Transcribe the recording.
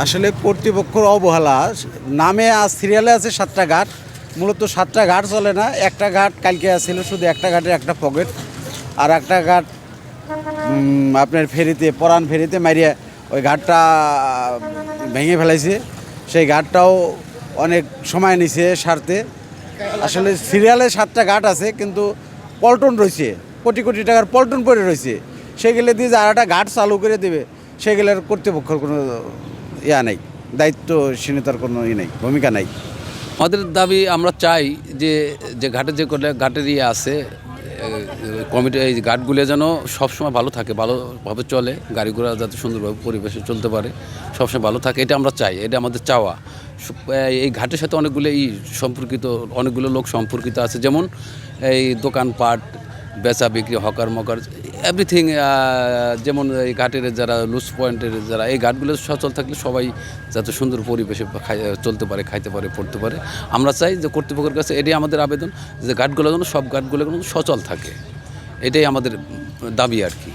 আসলে কর্তৃপক্ষের অবহেলা, নামে আজ সিরিয়ালে আছে সাতটা ঘাট, মূলত সাতটা ঘাট চলে না, একটা ঘাট কালকে ছিল শুধু একটা ঘাটের একটা পকেট আর একটা ঘাট আপনার ফেরিতে, পরাণ ফেরিতে মারিয়া ওই ঘাটটা ভেঙে ফেলাইছে। সেই ঘাটটাও অনেক সময় নিছে সারতে। আসলে সিরিয়ালে সাতটা ঘাট আছে, কিন্তু পল্টন রয়েছে, কোটি কোটি টাকার পল্টন পড়ে রয়েছে। সেগুলো দিয়ে যে আর একটা ঘাট চালু করে দেবে, সেগুলোর কর্তৃপক্ষের কোনো ইয়া নেই, দায়িত্বশীলতার কোনো ই নেই, ভূমিকা নেই। আমাদের দাবি আমরা চাই যে যে ঘাটে যে কটা ঘাটের ইয়ে আছে কমিটি, এই ঘাটগুলো যেন সবসময় ভালো থাকে, ভালোভাবে চলে, গাড়ি ঘোড়া যাতে সুন্দরভাবে পরিবেশে চলতে পারে, সবসময় ভালো থাকে, এটা আমরা চাই, এটা আমাদের চাওয়া। এই ঘাটের সাথে অনেকগুলো ই সম্পর্কিত, অনেকগুলো লোক সম্পর্কিত আছে, যেমন এই দোকানপাট, বেচা বিক্রি, হকার মকার এভরিথিং যেমন এই ঘাটের যারা লুজ পয়েন্টের যারা, এই ঘাটগুলো সচল থাকলে সবাই যাতে সুন্দর পরিবেশে চলতে পারে, খাইতে পারে, পড়তে পারে। আমরা চাই যে কর্তৃপক্ষের কাছে এটাই আমাদের আবেদন, যে ঘাটগুলো যেন, সব ঘাটগুলো সচল থাকে। এটাই আমাদের দাবি আর কি।